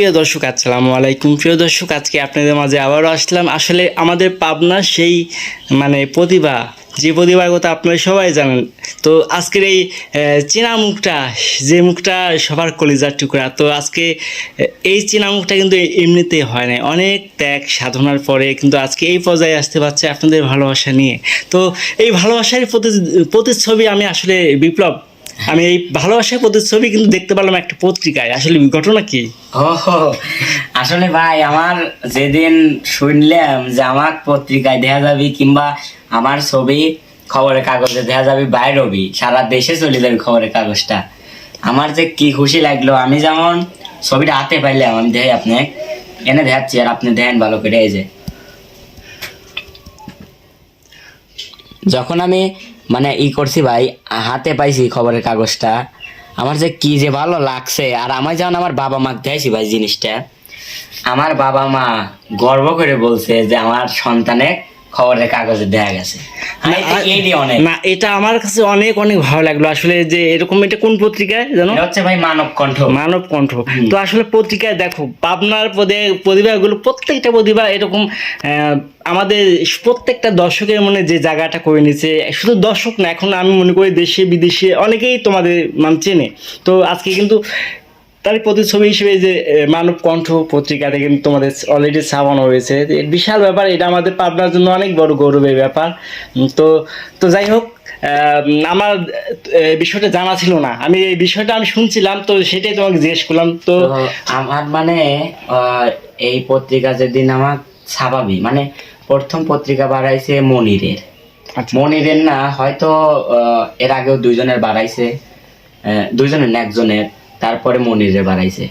প্রিয় দর্শক, আসসালামু আলাইকুম। প্রিয় দর্শক, আজকে আপনাদের মাঝে আবারও আসলাম। আসলে আমাদের পাবনা সেই মানে প্রতিভা, যে প্রতিভার কথা আপনারা সবাই জানেন। তো আজকের এই চীনা মুখটা যে মুখটা সবার কলিজার টুকরা। তো আজকে এই চেনা মুখটা কিন্তু এমনিতে হয় না অনেক ত্যাগ সাধনার পরে কিন্তু আজকে এই পর্যায়ে আসতে পারছে আপনাদের ভালোবাসা নিয়ে। তো এই ভালোবাসার প্রতি, প্রতিচ্ছবি আমি আসলে বিপ্লব আমি এই ভালোবাসার প্রতিচ্ছবি কিন্তু দেখতে পেলাম একটা পত্রিকায়। আসলে ঘটনা কি? আসলে ভাই, আমার যেদিন শুনলাম যে আমার পত্রিকায় দেখা যাবে কিংবা আমার ছবি খবরের কাগজে দেখা যাবে বাইরবি সারা দেশে চলে যাবে খবরের কাগজটা। আমার যে কি খুশি লাগল, আমি যেমন ছবিটা হাতে পাইলাম, আমি দেখি আপনি এনে দেখাচ্ছি আর আপনি দেখেন ভালো করে, এই যে। যখন আমি মানে ই করছি ভাই, হাতে পাইছি খবরের কাগজটা, আমার যে কি যে ভালো লাগছে, আর আমার যেমন আমার বাবা মা দেয়ছি ভাই জিনিসটা, আমার বাবা মা গর্ব করে বলছে যে আমার সন্তানে খবরের কাগজে দেয়া গেছে। না, অনেক। না এটা আমার কাছে অনেক অনেক ভালো লাগল। আসলে যে এরকম এটা কোন পত্রিকায় জানো? হচ্ছে ভাই মানব কণ্ঠ। মানব কণ্ঠ। তো আসলে পত্রিকায় দেখো পাবনার পদে প্রতিভাগুলো প্রত্যেকটা প্রতিভা এরকম আহ, আমাদের প্রত্যেকটা দর্শকের মনে যে জায়গাটা করে নিচ্ছে শুধু দর্শক না এখন আমি মনে করি দেশে বিদেশে অনেকেই তোমাদের মান চেনে। তো আজকে কিন্তু তার প্রতিচ্ছবি হিসেবে যে মানব কণ্ঠ পত্রিকাতে কিন্তু তোমাদের অলরেডি ছাপানো হয়েছে। বিশাল ব্যাপার এটা আমাদের পাবনার জন্য অনেক বড় গৌরবের ব্যাপার। তো তো যাই হোক আমার বিষয়টা জানা ছিল না। আমি এই বিষয়টা আমি শুনছিলাম তো সেটাই তোমাকে জিজ্ঞেস করলাম। তো আমার মানে আহ, এই পত্রিকা যেদিন আমার ছাপাবি মানে প্রথম পত্রিকা বাড়াইছে মনিরের। আচ্ছা। মনিরের না হয়তো আহ, এর আগেও দুইজনের বাড়াইছে দুইজনের একজনের। তারপরে মনিরে বাড়াইছে।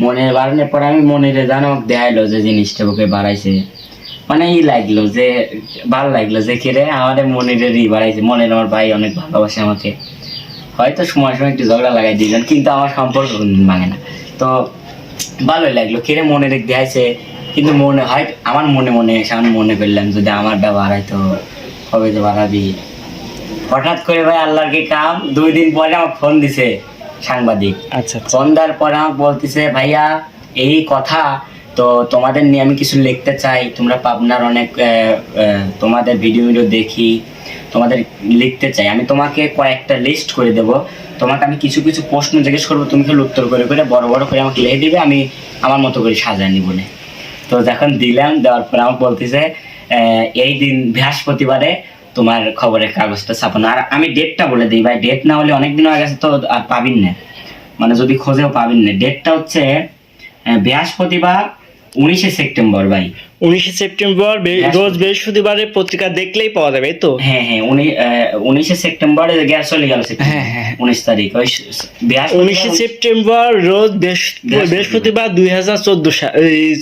মনিরে বাড়ানোর পরে আমি মনিরে জানো দেখাইলো যে জিনিসটা ওকে বাড়াইছে। মানে ই লাগল যে, ভালো লাগল যে কিরে আমাদের মনিরেরই বাড়াইছে। মনির আমার ভাই অনেক ভালোবাসে আমাকে। হয়তো সময় সময় একটু ঝগড়া লাগাই দিলেন কিন্তু আমার সম্পর্ক ভাঙে না। তো ভালোই লাগল, কিরে মনে রেখে দেখাইছে কিন্তু মনে হয়, আমার মনে মনে আমি মনে করলাম, যদি আমারটা বাড়াইতো কবে তো বাড়াবি? হঠাৎ করে ভাই আল্লাহর কি কাম? দুই দিন পরে আমার ফোন দিছে। সাংবাদিক। আচ্ছা আচ্ছা। ফোন আমাকে বলতেছে ভাইয়া এই কথা তো তোমাদের নিয়ে আমি কিছু লিখতে চাই। তোমরা পাবনার অনেক তোমাদের ভিডিও ভিডিও দেখি তোমাদের লিখতে চাই। আমি তোমাকে কয়েকটা লিস্ট করে দেব। তোমাকে আমি কিছু কিছু প্রশ্ন জিজ্ঞেস করব তুমি খালি উত্তর করে করে বড় বড় করে আমাকে লিখে দিবে আমি আমার মতো করে সাজায় নিব তো যখন দিলাম দেওয়ার পর আমাকে বলতেছে আহ, এই দিন বৃহস্পতিবারে তোমার খবরের কাগজটা ছাপানো। আর আমি ডেটটা বলে দিই ভাই ডেট না হলে অনেকদিন আগে গেছে তো আর পাবিন না। মানে যদি খোঁজেও পাবেন না। ডেটটা হচ্ছে বৃহস্পতিবার উনিশে সেপ্টেম্বর ভাই। উনিশে সেপ্টেম্বর রোজ বৃহস্পতিবারে পত্রিকা দেখলেই পাওয়া যাবে তো? হ্যাঁ হ্যাঁ উনি উনিশে সেপ্টেম্বরে গ্যাস চলে গেল হ্যাঁ, হ্যাঁ। উনিশ তারিখ উনিশে সেপ্টেম্বর রোজ বৃহস্পতিবার। বৃহস্পতিবার দুই হাজার চোদ্দ সাল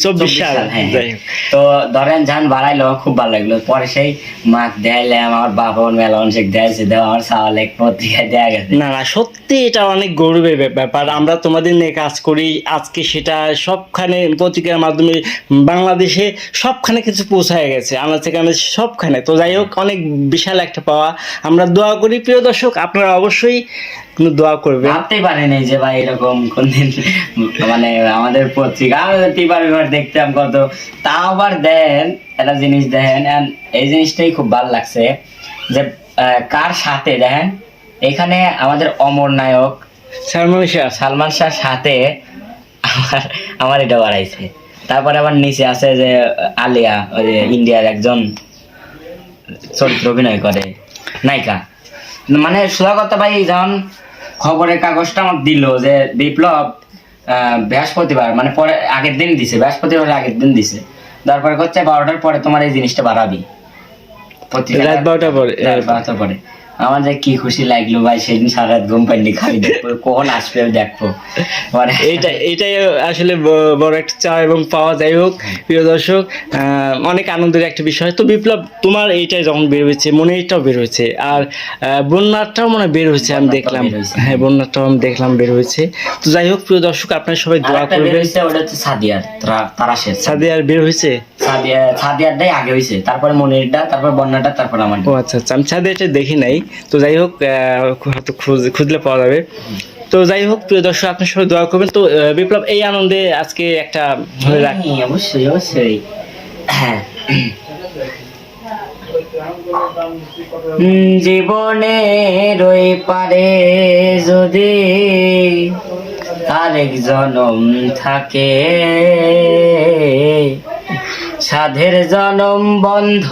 চব্বিশ সাল। হ্যাঁ, হ্যাঁ। তো ধরেন যান বাড়াইলো খুব ভালো লাগল। পরে সেই মাক দেয়াইলাম আমার বাবা মেলা অনেক দেয়াইছে দেওয়া আমার সাওয়াল এক পত্রিকায় দেওয়া গেছে। না না সত্যি এটা অনেক গৌরবের ব্যাপার। আমরা তোমাদের নিয়ে কাজ করি আজকে সেটা সবখানে পত্রিকার মাধ্যমে বাংলাদেশে সবখানে কিছু পৌঁছায় গেছে আমরা থেকে আমরা সবখানে। তো যাই হোক অনেক বিশাল একটা পাওয়া। আমরা দোয়া করি প্রিয় দর্শক আপনারা অবশ্যই কিন্তু দোয়া করবেন। ভাবতেই পারিনি যে ভাই এরকম কোনদিন মানে আমাদের পত্রিকা আমাদের পেপার পেপার দেখতাম কত। তাও আবার দেন একটা জিনিস দেখেন এই জিনিসটাই খুব ভালো লাগছে যে কার সাথে দেখেন এখানে আমাদের অমর নায়ক সালমান শাহ। সালমান শাহ সাথে আমার আমার এটা বাড়াইছে। তারপরে আবার নিচে আছে যে আলিয়া ওই যে ইন্ডিয়ার একজন চরিত্র অভিনয় করে নায়িকা। মানে সোজা কথা ভাই যখন খবরের কাগজটা আমার দিল যে বিপ্লব আহ, বৃহস্পতিবার মানে পরে আগের দিন দিছে বৃহস্পতিবার আগের দিন দিছে। তারপরে হচ্ছে বারোটার পরে তোমার এই জিনিসটা বাড়াবি। রাত বারোটার পরে। পরে। আমার যে কি খুশি লাগল ভাই সেদিন সারা ঘুম পাইনি দেখব কখন আসবে দেখব। মানে এইটা এটাই আসলে বড় একটা চাওয়া এবং পাওয়া যাই হোক প্রিয় দর্শক আহ, অনেক আনন্দের একটা বিষয়। তো বিপ্লব তোমার এইটাই যখন বের হয়েছে মনে এইটাও বের হয়েছে। আর আহ, বন্যাটাও মনে বের হয়েছে আমি দেখলাম। হ্যাঁ বন্যাটাও আমি দেখলাম বের হয়েছে। তো যাই হোক প্রিয় দর্শক আপনার সবাই দোয়া হয়েছে ওটা হচ্ছে সাদিয়ার তারা- সাদিয়ার বের হয়েছে? সাদিয়া সাদিয়ারটাই আগে হয়েছে তারপরে মনিরটা তারপর বন্যাটা তারপর আমার ও আচ্ছা আচ্ছা আমি সাদিয়াটা দেখি নাই। তো যাই হোক হয়তো খুঁজ- খুঁজলে পাওয়া যাবে। তো যাই হোক প্রিয় দর্শক আপনার সবাই দোয়া করবেন। তো বিপ্লব এই আনন্দে আজকে একটা রাখ হ্যাঁ, অবশ্যই অবশ্যই। হ্যাঁ। জীবনে রই পারে যদি আরেক জনম থাকে সাধের জনম বন্ধ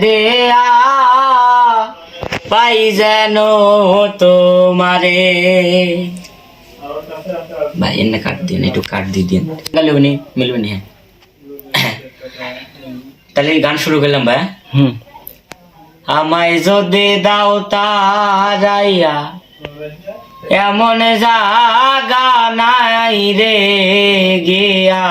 দেয়া পাই যেন তোমারে। ভাই এনে কাট দিন একটু কাট দিয়ে দিন তাহলে উনি মিলবে নি হ্যাঁ। তাহলে গান শুরু করলাম ভাই হুম। আমায় যদি দাও তারাইয়া এমন জাগা নাই রে গিয়া।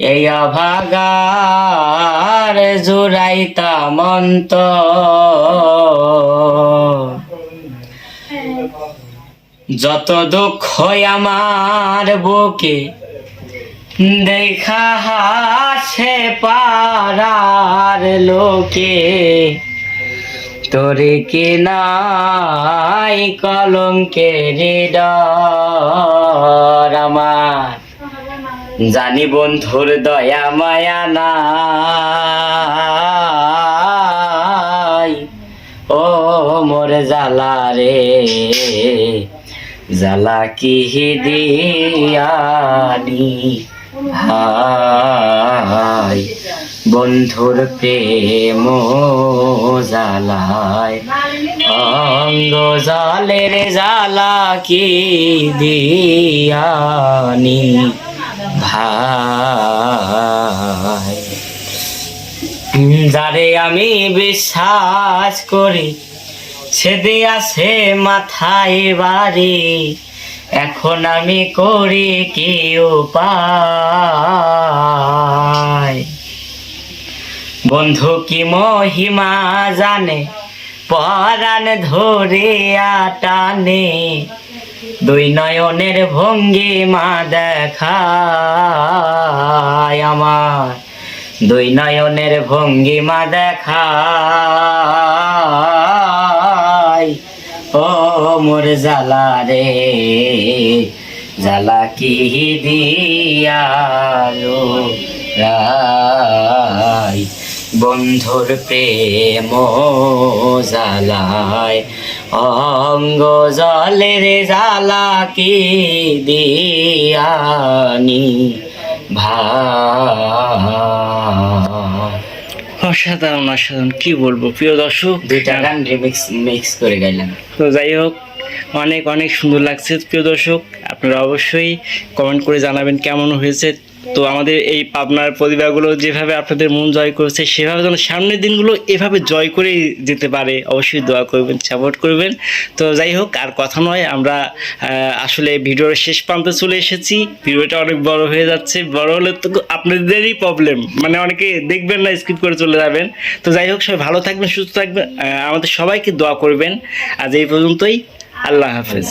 এই ভাগার জোড়াইতা মন্ত। যত দুঃখ আমার বুকে, দেখা হাসে পারার লোকে। তোরে কে নাই কলঙ্কের আমার। জানি বন্ধুর দয়া মায়া নাই। ও মোর জালা রে জালা কি দিয়ানি? হাই, বন্ধুর প্রেম জালায় অঙ্গ জালের জালা কি দিয়ানি? যারে আমি বিশ্বাস করি ছেদে আছে মাথায় বাড়ি, এখন আমি করি কি উপায়? বন্ধু কি মহিমা জানে, পরাণ ধরে টানে দুই নয়নের ভঙ্গি মা দেখায় আমার। দুই নয়নের ভঙ্গি মা দেখায়। ও মোর জালা রে জালা কি দিয়ালো রাই বন্ধুর প্রেম জালায় অঙ্গ জলের জালা কি দিয়ানি অসাধারণ অসাধারণ। কি বলব? প্রিয় দর্শক দুইটা গান রিমিক্স মিক্স করে গাইলাম। তো যাই হোক অনেক অনেক সুন্দর লাগছে। প্রিয় দর্শক আপনারা অবশ্যই কমেন্ট করে জানাবেন কেমন হয়েছে তো আমাদের এই পাবনার প্রতিভাগুলো যেভাবে আপনাদের মন জয় করেছে, সেভাবে যেন সামনের দিনগুলো এভাবে জয় করে যেতে পারে, অবশ্যই দোয়া করবেন সাপোর্ট করবেন। তো যাই হোক, আর কথা নয়, আমরা আসলে ভিডিওর শেষ প্রান্তে চলে এসেছি। ভিডিওটা অনেক বড় হয়ে যাচ্ছে, বড় হলে তো আপনাদেরই প্রবলেম মানে অনেকে দেখবেন না স্কিপ করে চলে যাবেন। তো যাই হোক, সবাই ভালো থাকবেন, সুস্থ থাকবেন আমাদের সবাইকে দোয়া করবেন। আজ এই পর্যন্তই, আল্লাহ হাফেজ।